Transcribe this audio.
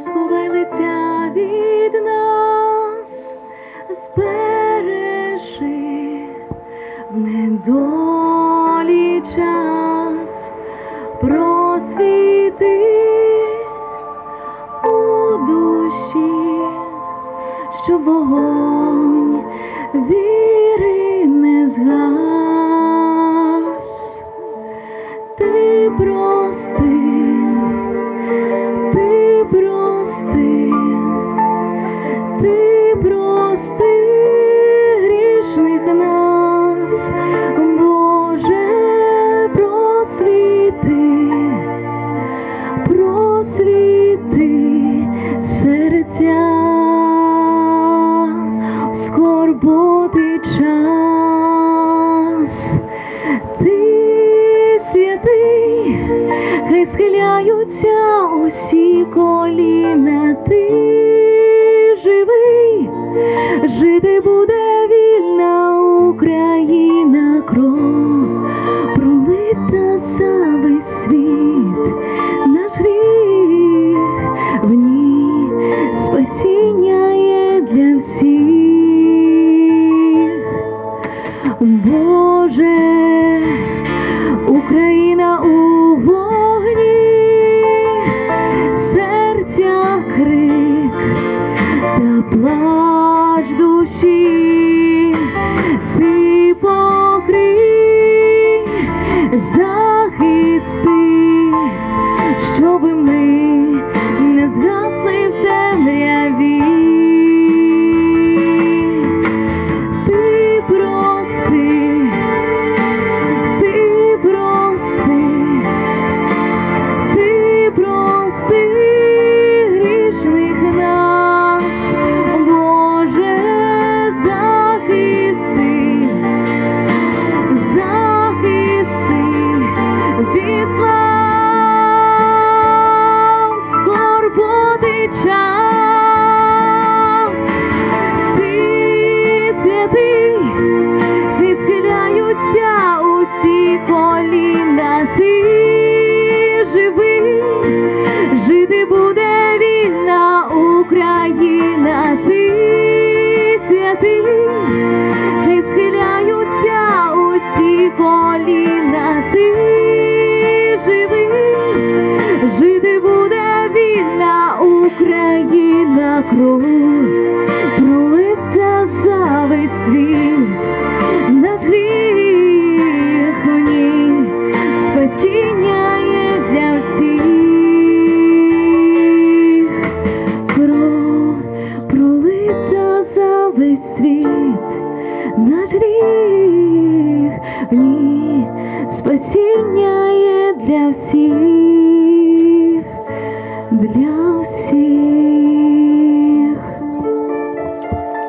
не сховай лиця від нас, збережи в недолі час, просвіти у душі, щоб вогонь віри не згас. Ти прости, прости грішних нас, Боже, просвіти, просвіти серця в скорботи час. Ти святий, хай схиляються усі коліна, ти живий, жити буде вільна Україна, кров пролита за весь світ, наш гріх в ній спасіння є для всіх. Боже, Україна у вогні, серця крик та плач душі, ти покрий, захисти, щоби ми пролита за весь світ, наш гріх в ній, для всіх, пролита за весь світ, наш гріх в ній, спасіння є для всіх.